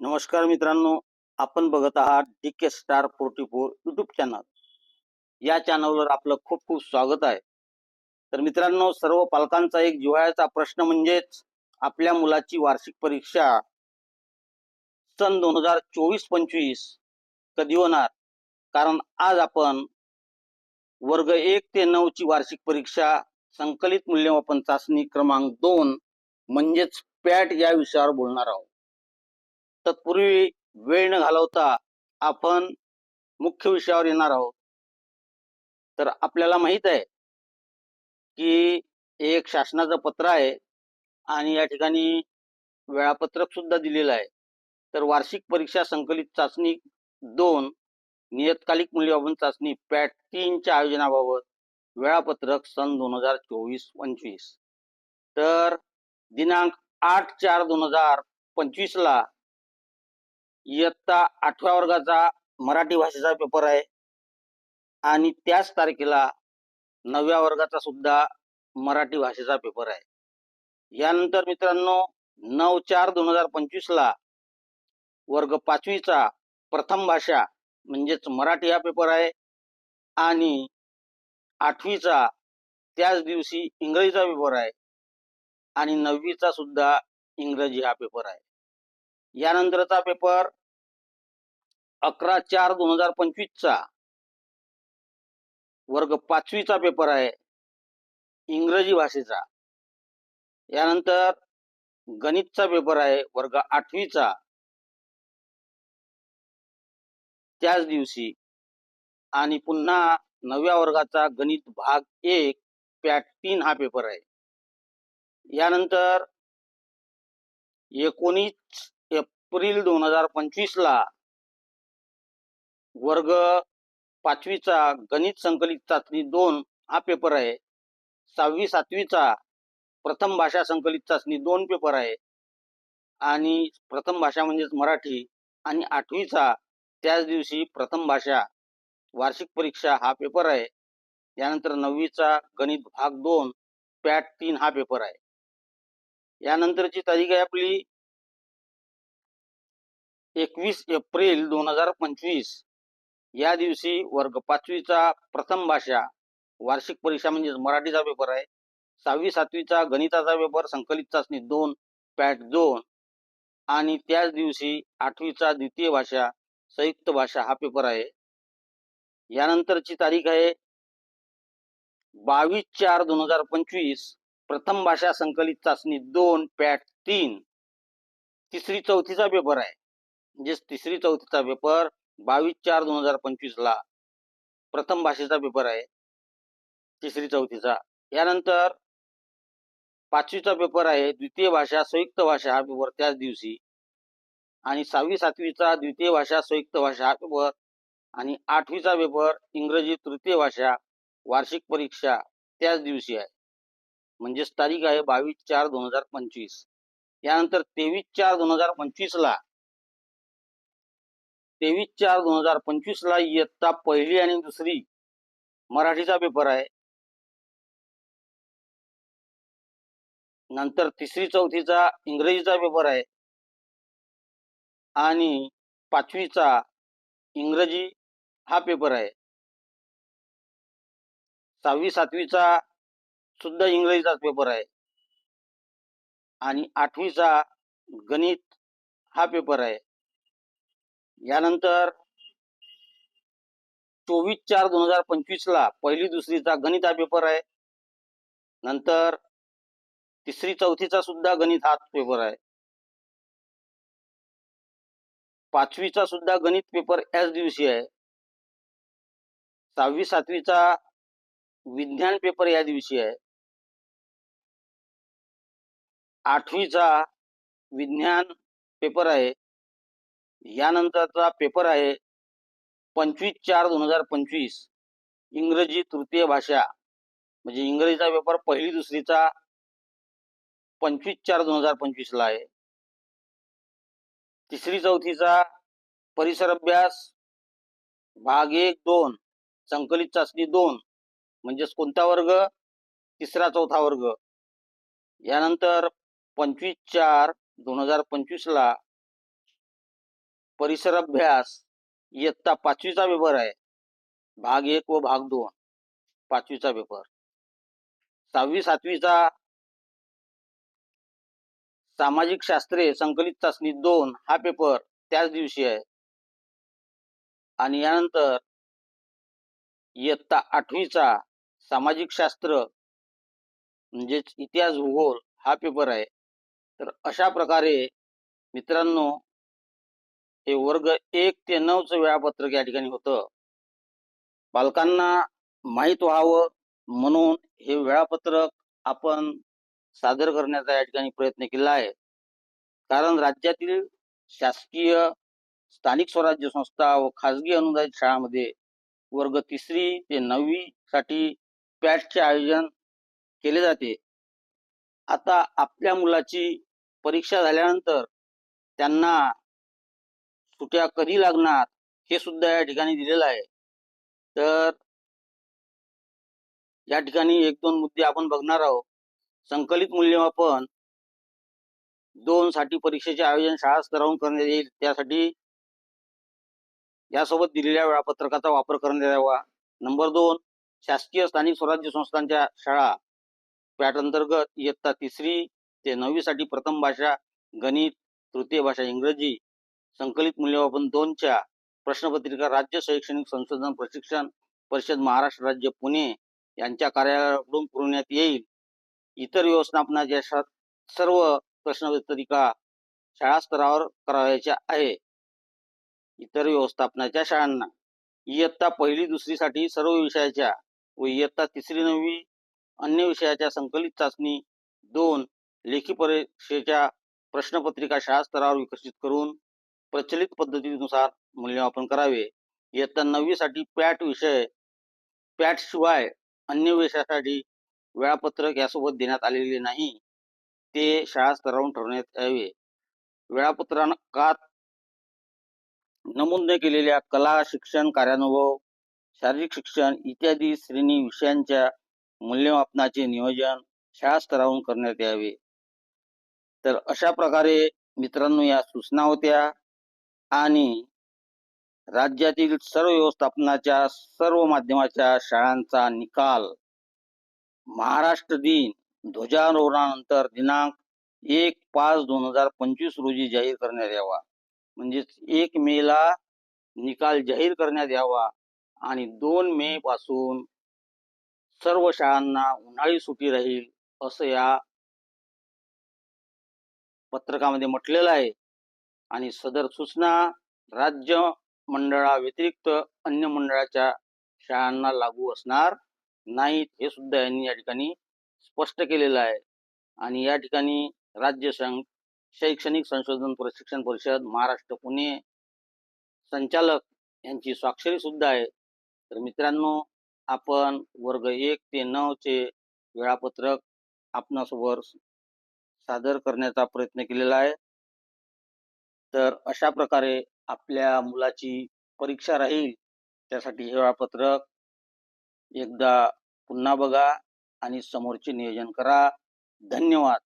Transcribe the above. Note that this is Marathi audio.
नमस्कार मित्रांनो आपण बघत आहात D K star forty four YouTube channel या चॅनलवर आपलं खूप खूप स्वागत आहे. तर मित्रांनो सर्व पालकांचा एक जिव्हाळ्याचा प्रश्न म्हणजेच आपल्या मुलाची वार्षिक परीक्षा सन दोन हजार चोवीस पंचवीस कधी होणार? कारण आज आपण वर्ग एक ते नऊ ची वार्षिक परीक्षा संकलित मूल्यमापन चाचणी क्रमांक दोन म्हणजेच पॅट या विषयावर बोलणार आहोत. तत्पूर्वी वेळ न घालवता आपण मुख्य विषयावर येणार आहोत. तर आपल्याला माहीत आहे की एक शासनाचं पत्र आहे आणि या ठिकाणी वेळापत्रक सुद्धा दिलेलं आहे. तर वार्षिक परीक्षा संकलित चाचणी दोन नियतकालिक मूल्यमापन चाचणी पॅट तीनच्या आयोजनाबाबत वेळापत्रक सन दोन हजार चोवीस पंचवीस. तर दिनांक आठ चार दोन हजार पंचवीसला इयत्ता आठव्या वर्गाचा मराठी भाषेचा पेपर आहे. आणि त्याच तारखेला नवव्या वर्गाचा सुद्धा मराठी भाषेचा पेपर आहे. यानंतर मित्रांनो नऊ चार दोन हजार पंचवीस ला वर्ग पाचवीचा प्रथम भाषा म्हणजेच मराठी हा पेपर आहे. आणि आठवीचा त्याच दिवशी इंग्रजीचा पेपर आहे. आणि नववीचा सुद्धा इंग्रजी हा पेपर आहे. यानंतरचा पेपर अकरा चार दोन हजार पंचवीसचा. वर्ग पाचवीचा पेपर आहे. इंग्रजी भाषेचा. यानंतर गणितचा पेपर आहे. वर्ग आठवीचा. त्याच दिवशी आणि पुन्हा नव्या वर्गाचा गणित भाग एक पॅट तीन हा पेपर आहे. यानंतर एकोणीस एप्रिल दोन हजार पंचवीस ला वर्ग पाचवीचा गणित संकलित चाचणी दोन हा पेपर आहे. सहावी सातवीचा प्रथम भाषा संकलित चाचणी दोन पेपर आहे. आणि प्रथम भाषा म्हणजेच मराठी आणि आठवीचा त्याच दिवशी प्रथम भाषा वार्षिक परीक्षा हा पेपर आहे. यानंतर नववीचा गणित भाग दोन पॅट तीन हा पेपर आहे. यानंतरची तारीख आहे आपली एकवीस एप्रिल दोन हजार पंचवीस. या दिवशी वर्ग पाचवीचा प्रथम भाषा वार्षिक परीक्षा म्हणजेच मराठीचा पेपर आहे. सहावी सातवीचा गणिताचा पेपर संकलित चाचणी दोन पॅट दोन. आणि त्याच दिवशी आठवीचा द्वितीय भाषा संयुक्त भाषा हा पेपर आहे. यानंतरची तारीख आहे बावीस चार दोन हजार पंचवीस. प्रथम भाषा संकलित चाचणी दोन पॅट तीन. तिसरी चौथीचा पेपर आहे. म्हणजे तिसरी चौथीचा पेपर बावीस चार दोन हजार पंचवीस ला प्रथम भाषेचा पेपर आहे. तिसरी चौथीचा. यानंतर पाचवीचा पेपर आहे. द्वितीय भाषा संयुक्त भाषा हा पेपर त्याच दिवशी. आणि सहावी सातवीचा द्वितीय भाषा संयुक्त भाषा हा पेपर आणि आठवीचा पेपर इंग्रजी तृतीय भाषा वार्षिक परीक्षा त्याच दिवशी आहे. म्हणजेच तारीख आहे बावीस चार दोन हजार पंचवीस. यानंतर तेवीस चार दोन हजार पंचवीस ला तेवीस चार दोन हजार पंचवीस ला इयत्ता पहिली आणि दुसरी मराठीचा पेपर आहे. नंतर तिसरी चौथीचा इंग्रजीचा पेपर आहे. आणि पाचवीचा इंग्रजी हा पेपर आहे. सहावी सातवीचा सुद्धा इंग्रजीचाच पेपर आहे. आणि आठवीचा गणित हा पेपर आहे. यानंतर चोवीस चार दोन हजार पंचवीस ला पहिली दुसरीचा गणित हा पेपर आहे. नंतर तिसरी चौथीचा सुद्धा गणित हा पेपर आहे. पाचवीचा सुद्धा गणित पेपर याच दिवशी आहे. सहावी सातवीचा विज्ञान पेपर या दिवशी आहे. आठवीचा विज्ञान पेपर आहे. यानंतरचा पेपर आहे पंचवीस चार दोन हजार पंचवीस. इंग्रजी तृतीय भाषा. म्हणजे इंग्रजीचा पेपर पहिली दुसरीचा पंचवीस चार दोन हजार पंचवीस ला आहे. तिसरी चौथीचा परिसर अभ्यास भाग एक दोन संकलित चाचणी दोन म्हणजेच कोणता वर्ग? तिसरा चौथा वर्ग. यानंतर पंचवीस चार दोन हजार पंचवीस ला परिसर अभ्यास इयत्ता पाचवीचा पेपर आहे. भाग एक व भाग दोन पाचवीचा पेपर. सहावी सातवीचा सामाजिक शास्त्रे संकलित चाचणी दोन हा पेपर त्याच दिवशी आहे. आणि यानंतर इयत्ता आठवीचा सामाजिक शास्त्र म्हणजेच इतिहास भूगोल हा पेपर आहे. तर अशा प्रकारे मित्रांनो हे वर्ग एक ते नऊचं वेळापत्रक या ठिकाणी होतं. पालकांना माहीत व्हावं म्हणून हे वेळापत्रक आपण सादर करण्याचा या ठिकाणी प्रयत्न केला आहे. कारण राज्यातील शासकीय स्थानिक स्वराज्य संस्था व खाजगी अनुदानित शाळांमध्ये वर्ग तिसरी ते नववी साठी पॅटचे आयोजन केले जाते. आता आपल्या मुलाची परीक्षा झाल्यानंतर त्यांना सुट्या कधी लागणार हे सुद्धा या ठिकाणी दिलेलं आहे. तर या ठिकाणी एक दोन मुद्दे आपण बघणार आहोत. संकलित मूल्यमापन दोन साठी परीक्षेचे आयोजन शाळा स्तरावरून करण्यात येईल त्यासाठी यासोबत दिलेल्या वेळापत्रकाचा वापर करण्यात यावा. नंबर दोन शासकीय स्थानिक स्वराज्य संस्थांच्या शाळा पॅट अंतर्गत इयत्ता तिसरी ते नववी साठी प्रथम भाषा गणित तृतीय भाषा इंग्रजी संकलित मूल्यमापन दोनच्या प्रश्नपत्रिका राज्य शैक्षणिक संशोधन प्रशिक्षण परिषद महाराष्ट्र राज्य पुणे यांच्या कार्यालयाकडून पुरवण्यात येईल. इतर व्यवस्थापनाच्या सर्व प्रश्नपत्रिका शाळा स्तरावर करावयाच्या आहे. इतर व्यवस्थापनाच्या शाळांना इयत्ता पहिली दुसरीसाठी सर्व विषयाच्या व इयत्ता तिसरी नववी अन्य विषयाच्या संकलित चाचणी दोन लेखी परीक्षेच्या प्रश्नपत्रिका शाळा स्तरावर विकसित करून प्रचलित पद्धतीनुसार मूल्यमापन करावे. इयत्ता नववी साठी पॅट विषय पॅट शिवाय अन्य विषयासाठी वेळापत्रक यासोबत देण्यात आलेले नाही. ते शाळा स्तरावरून ठरवण्यात यावे. वेळापत्रकात नमूद न केलेल्या कला शिक्षण कार्यानुभव शारीरिक शिक्षण इत्यादी श्रेणी विषयांच्या मूल्यमापनाचे नियोजन शाळा स्तरावरून करण्यात यावे. तर अशा प्रकारे मित्रांनो या सूचना होत्या. आणि राज्यातील सर्व व्यवस्थापनाच्या सर्व माध्यमाच्या शाळांचा निकाल महाराष्ट्र दिन ध्वजारोहणानंतर दिनांक एक पाच दोन हजार पंचवीस रोजी जाहीर करण्यात यावा. म्हणजेच एक मे ला निकाल जाहीर करण्यात यावा आणि दोन मे पासून सर्व शाळांना उन्हाळी सुट्टी राहील असं या पत्रकामध्ये म्हटलेलं आहे. आणि सदर सूचना राज्य मंडळाव्यतिरिक्त अन्य मंडळाच्या शाळांना लागू असणार नाहीत हे सुद्धा यांनी या ठिकाणी स्पष्ट केलेलं आहे. आणि या ठिकाणी राज्य संघ शैक्षणिक संशोधन प्रशिक्षण परिषद महाराष्ट्र पुणे संचालक यांची स्वाक्षरी सुद्धा आहे. तर मित्रांनो आपण वर्ग एक ते नऊ चे वेळापत्रक आपणासोबत सादर करण्याचा प्रयत्न केलेला आहे. तर अशा प्रकारे आपल्या मुलाची परीक्षा राहील. त्यासाठी हे वेळापत्रक एकदा पुन्हा बघा आणि समोरचे नियोजन करा. धन्यवाद.